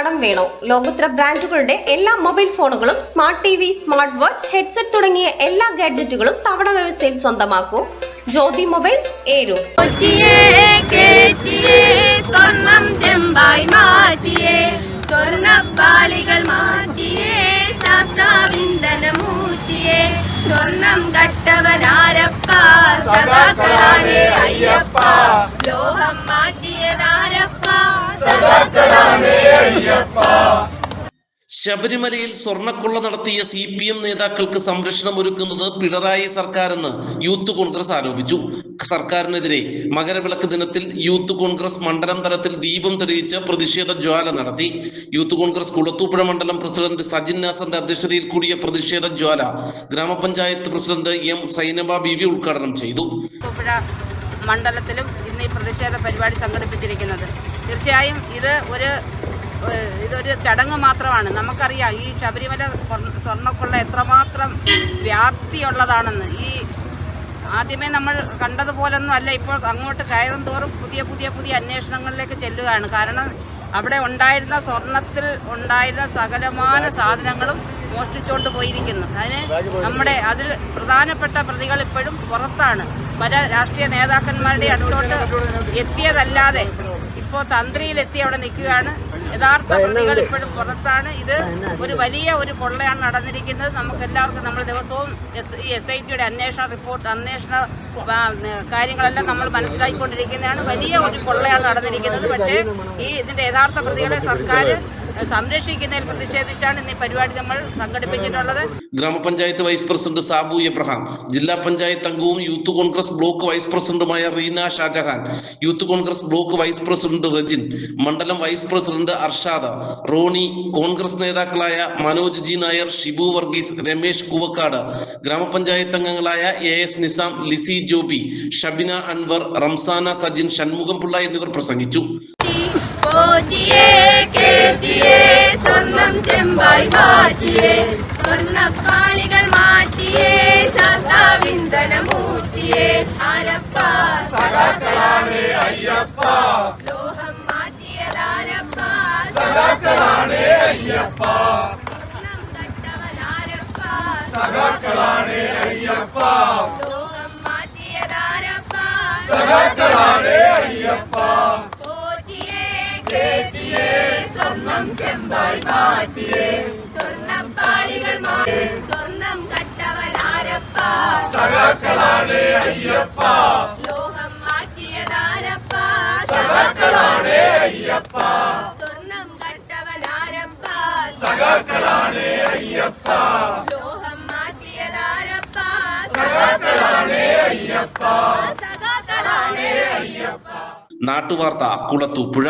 കടം വേണോ? ലോകോത്തര ബ്രാൻഡുകളുടെ എല്ലാ മൊബൈൽ ഫോണുകളും smart T V smart watch headset തുടങ്ങിയ എല്ലാ ഗാഡ്ജറ്റുകളും തവണ വ്യവസ്ഥയിൽ സ്വന്തമാക്കൂ. ജ്യോതി മൊബൈൽസ് ഏരു. സ്വർണം ചെമ്പായി മാറ്റിയേ. സ്വർണപ്പാളികൾ മാറ്റിയേ ശാസ്താവിന്ദനമൂറ്റിയേ. സ്വർണം കട്ടവനാരപ്പ സദാക്കളാണേ അയ്യപ്പ. ശബരിമലയിൽ സ്വർണക്കൊള്ള നടത്തിയ സി പി എം നേതാക്കൾക്ക് സംരക്ഷണം ഒരുക്കുന്നത് പിണറായി സർക്കാരെന്ന് യൂത്ത് കോൺഗ്രസ് ആരോപിച്ചു. സർക്കാരിനെതിരെ മകരവിളക്ക് ദിനത്തിൽ യൂത്ത് കോൺഗ്രസ് മണ്ഡലം തലത്തിൽ ദീപം തെളിയിച്ച് പ്രതിഷേധ ജ്വാല നടത്തി. യൂത്ത് കോൺഗ്രസ് കുളത്തൂപ്പുഴ മണ്ഡലം പ്രസിഡന്റ് സജിൻ നാസറിന്റെ അധ്യക്ഷതയിൽ കൂടിയ പ്രതിഷേധ ജ്വാല grama panchayat president M Zainaba B V ഉദ്ഘാടനം ചെയ്തു. മണ്ഡലത്തിലും ഇന്ന് ഈ പ്രതിഷേധ പരിപാടി സംഘടിപ്പിച്ചിരിക്കുന്നത്. തീർച്ചയായും ഇത് ഒരു ഇതൊരു ചടങ്ങ് മാത്രമാണ്. നമുക്കറിയാം ഈ ശബരിമല സ്വർണക്കൊള്ള എത്രമാത്രം വ്യാപ്തിയുള്ളതാണെന്ന്. ഈ ആദ്യമേ നമ്മൾ കണ്ടതുപോലൊന്നും അല്ല ഇപ്പോൾ അങ്ങോട്ട് കയറും തോറും പുതിയ പുതിയ പുതിയ അന്വേഷണങ്ങളിലേക്ക് ചെല്ലുകയാണ്. കാരണം അവിടെ ഉണ്ടായിരുന്ന സ്വർണത്തിൽ ഉണ്ടായിരുന്ന സകലമാന സാധനങ്ങളും മോഷ്ടിച്ചുകൊണ്ട് പോയിരിക്കുന്നു. അതിന് നമ്മുടെ അതിൽ പ്രധാനപ്പെട്ട പ്രതികൾ ഇപ്പോഴും പുറത്താണ്. പല രാഷ്ട്രീയ നേതാക്കന്മാരുടെ അടുത്തോട്ട് എത്തിയതല്ലാതെ ഇപ്പോൾ തന്ത്രിയിലെത്തി അവിടെ നിൽക്കുകയാണ്. യഥാർത്ഥ പ്രതികൾ ഇപ്പോഴും പുറത്താണ്. ഇത് ഒരു വലിയ ഒരു കൊള്ളയാണ് നടന്നിരിക്കുന്നത്. നമുക്ക് എല്ലാവർക്കും നമ്മൾ ദിവസവും എസ് ഈ എസ് ഐ ടിയുടെ അന്വേഷണ റിപ്പോർട്ട് അന്വേഷണ കാര്യങ്ങളെല്ലാം നമ്മൾ മനസ്സിലാക്കിക്കൊണ്ടിരിക്കുന്നതാണ്. വലിയ ഒരു കൊള്ളയാണ് നടന്നിരിക്കുന്നത്. പക്ഷേ ഈ ഇതിന്റെ യഥാർത്ഥ പ്രതികളെ സർക്കാർ സംരക്ഷിക്കുന്നതിൽ പ്രതിഷേധിച്ചാണ് ഇന്ന് ഈ പരിപാടി നമ്മൾ സംഘടിപ്പിച്ചിട്ടുള്ളത്. ഗ്രാമപഞ്ചായത്ത് വൈസ് പ്രസിഡന്റ് സാബു എബ്രഹാം ജില്ലാ പഞ്ചായത്ത് അംഗവും യൂത്ത് കോൺഗ്രസ് ബ്ലോക്ക് വൈസ് പ്രസിഡന്റുമായ Reena Shajahan youth Congress block vice president Rajin മണ്ഡലം വൈസ് പ്രസിഡന്റ് അർഷാദ റോണി കോൺഗ്രസ് നേതാക്കളായ മനോജ് ജി നായർ ഷിബു വർഗീസ് രമേശ് കുവക്കാട് ഗ്രാമപഞ്ചായത്ത് അംഗങ്ങളായ എ എസ് നിസാം ലിസി ജോബി ഷബിന അൻവർ റംസാന സജിൻ ഷൺമുഖം പിള്ള എന്നിവർ പ്രസംഗിച്ചു. പോറ്റിയേ കേറ്റിയേ സ്വർണം ചെമ്പായി മാറ്റിയേ സ്വർണപ്പാളികൾ മാറ്റിയേ ശാസ്താവിന്ദനമൂറ്റിയേ ആരപ്പ സദാക്കളാണേ അയ്യപ്പ. ലോഹം മാറ്റിയതാരപ്പ സഖാക്കളാണ് അയ്യപ്പ. സ്വർണം കട്ടവനാരപ്പ സഖാക്കളാണ് അയ്യപ്പ. ലോഹം മാറ്റിയതാരപ്പ സദാക്കളാണേ സ്വർണം ചെമ്പായി മാറ്റിയേ സ്വർണപ്പാളികൾ മാറ്റി സ്വർണം കട്ടവനാരപ്പ സഖാക്കളാണ് അയ്യപ്പ ലോഹം മാറ്റിയതാരപ്പ സഖാക്കളാണ് അയ്യപ്പ സ്വർണം കട്ടവനാരപ്പ സഖാക്കളാണ് അയ്യപ്പ ലോഹം മാറ്റിയതാരപ്പ സഖാക്കളാണ് അയ്യപ്പ സഖാക്കളാണ് അയ്യപ്പ നാട്ടുവാർത്ത കുളത്തൂപ്പുഴ